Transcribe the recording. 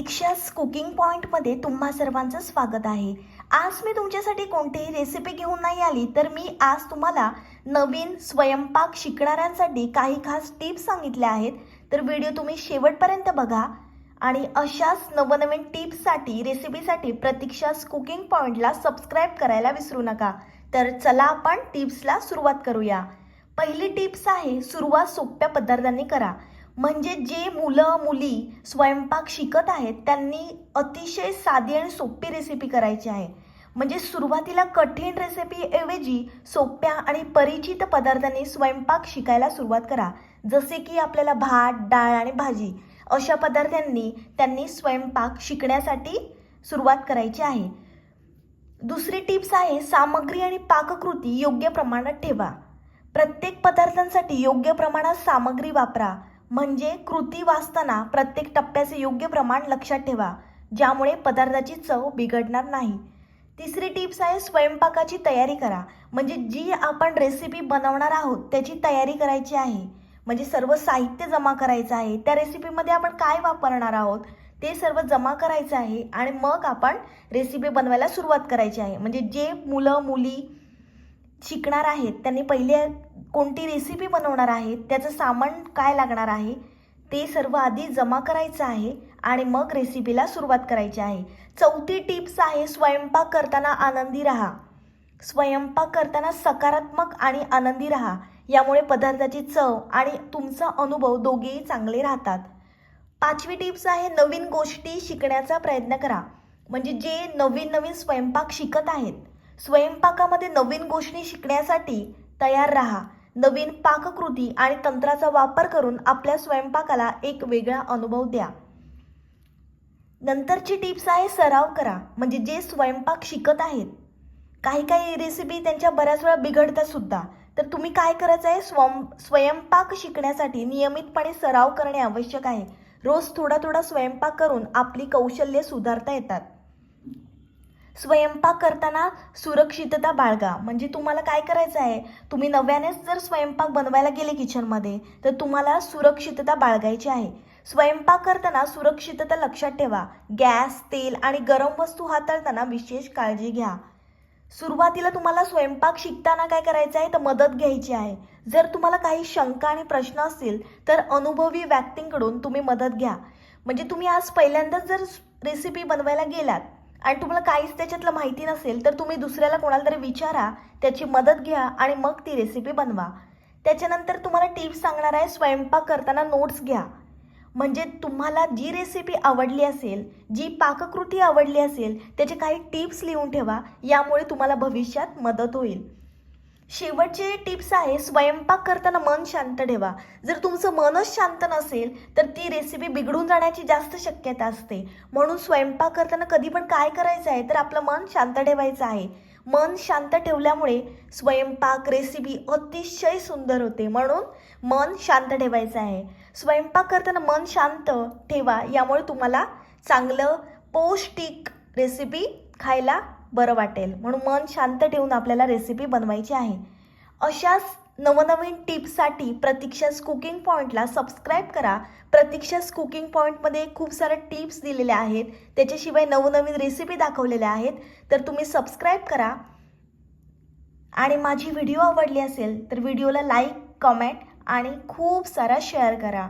दीक्षास cooking पॉईंटमध्ये तुम्हा सर्वांचं स्वागत आहे. आज मी तुमच्यासाठी कोणतीही रेसिपी घेऊन नाही आली तर मी आज तुम्हाला नवीन स्वयंपाक शिकणाऱ्यांसाठी काही खास टिप्स सांगितल्या आहेत. तर व्हिडिओ तुम्ही शेवटपर्यंत बघा. आणि अशाच नवनवीन टिप्ससाठी रेसिपीसाठी प्रतीक्षास कुकिंग पॉईंटला सबस्क्राईब करायला विसरू नका. तर चला आपण टिप्सला सुरुवात करूया. पहिली टिप्स आहे सुरुवात सोप्या पदार्थांनी करा. म्हणजे जे मुलं मुली स्वयंपाक शिकत आहेत त्यांनी अतिशय साधी आणि सोपी रेसिपी करायची आहे. म्हणजे सुरुवातीला कठीण रेसिपीऐवजी सोप्या आणि परिचित पदार्थांनी स्वयंपाक शिकायला सुरुवात करा. जसे की आपल्याला भात डाळ आणि भाजी अशा पदार्थांनी त्यांनी स्वयंपाक शिकण्यासाठी सुरुवात करायची आहे. दुसरी टिप्स आहे सामग्री आणि पाककृती योग्य प्रमाणात ठेवा. प्रत्येक पदार्थांसाठी योग्य प्रमाणात सामग्री वापरा. म्हणजे कृती वाचताना प्रत्येक टप्प्याचे योग्य प्रमाण लक्षात ठेवा ज्यामुळे पदार्थाची चव बिघडणार नाही. तिसरी टिप्स आहे स्वयंपाकाची तयारी करा. म्हणजे जी आपण रेसिपी बनवणार आहोत त्याची तयारी करायची आहे. म्हणजे सर्व साहित्य जमा करायचं आहे. त्या रेसिपीमध्ये आपण काय वापरणार आहोत ते सर्व जमा करायचं आहे आणि मग आपण रेसिपी बनवायला सुरुवात करायची आहे. म्हणजे जे मुलं मुली शिकणार आहेत त्यांनी पहिले कोणती रेसिपी बनवणार आहेत त्याचं सामान काय लागणार आहे ते सर्व आधी जमा करायचं आहे आणि मग रेसिपीला सुरुवात करायची आहे. चौथी टिप्स आहे स्वयंपाक करताना आनंदी राहा. स्वयंपाक करताना सकारात्मक आणि आनंदी राहा. यामुळे पदार्थाची चव आणि तुमचा अनुभव दोघेही चांगले राहतात. पाचवी टिप्स आहे नवीन गोष्टी शिकण्याचा प्रयत्न करा. म्हणजे जे नवीन नवीन स्वयंपाक शिकत आहेत. स्वयंपाकामध्ये नवीन गोष्टी शिकण्यासाठी तयार राहा. नवीन पाककृती आणि तंत्राचा वापर करून आपल्या स्वयंपाकाला एक वेगळा अनुभव द्या. नंतरची टिप्स आहे सराव करा म्हणजे जे स्वयंपाक शिकत आहेत. काही काही रेसिपी त्यांच्या बऱ्याच वेळा बिघडतात सुद्धा. तर तुम्ही काय करायचं आहे? स्वयं स्वयंपाक शिकण्यासाठी नियमितपणे सराव करणे आवश्यक आहे. रोज थोडा थोडा स्वयंपाक करून आपली कौशल्ये सुधारता येतात. स्वयंपाक करताना सुरक्षितता बाळगा. म्हणजे तुम्हाला काय करायचं आहे? तुम्ही नव्यानेच जर स्वयंपाक बनवायला गेले किचनमध्ये तर तुम्हाला सुरक्षितता बाळगायची आहे. स्वयंपाक करताना सुरक्षितता लक्षात ठेवा. गॅस तेल आणि गरम वस्तू हाताळताना विशेष काळजी घ्या. सुरुवातीला तुम्हाला स्वयंपाक शिकताना काय करायचं आहे? तर मदत घ्यायची आहे. जर तुम्हाला काही शंका आणि प्रश्न असतील तर अनुभवी व्यक्तींकडून तुम्ही मदत घ्या. म्हणजे तुम्ही आज पहिल्यांदाच जर रेसिपी बनवायला गेलात आणि तुम्हाला काहीच त्याच्यातलं माहिती नसेल तर तुम्ही दुसऱ्याला कोणाला तरी विचारा त्याची मदत घ्या आणि मग ती रेसिपी बनवा. त्याच्यानंतर तुम्हाला टिप्स सांगणार आहे स्वयंपाक करताना नोट्स घ्या. म्हणजे तुम्हाला जी रेसिपी आवडली असेल जी पाककृती आवडली असेल त्याचे काही टिप्स लिहून ठेवा यामुळे तुम्हाला भविष्यात मदत होईल. शेवटचे टिप्स आहे स्वयंपाक करताना मन शांत ठेवा. जर तुमचं मनच शांत नसेल तर ती रेसिपी बिघडून जाण्याची जास्त शक्यता असते. म्हणून स्वयंपाक करताना कधी पण काय करायचं आहे तर आपलं मन शांत ठेवायचं आहे. मन शांत ठेवल्यामुळे स्वयंपाक रेसिपी अतिशय सुंदर होते. म्हणून मन शांत ठेवायचं आहे. स्वयंपाक करताना मन शांत ठेवा यामुळे तुम्हाला चांगलं पौष्टिक रेसिपी खायला बरं वाटेल. म्हणून मन शांत ठेवून आपल्याला रेसिपी बनवायची आहे. अशाच नवनवीन टिप्ससाठी प्रतीक्षास कुकिंग पॉईंटला सबस्क्राईब करा. प्रतीक्षास कुकिंग पॉईंटमध्ये खूप साऱ्या टिप्स दिलेल्या आहेत. त्याच्याशिवाय नवनवीन रेसिपी दाखवलेल्या आहेत. तर तुम्ही सबस्क्राईब करा. आणि माझी व्हिडिओ आवडली असेल तर व्हिडिओला लाईक कमेंट आणि खूप सारा शेअर करा.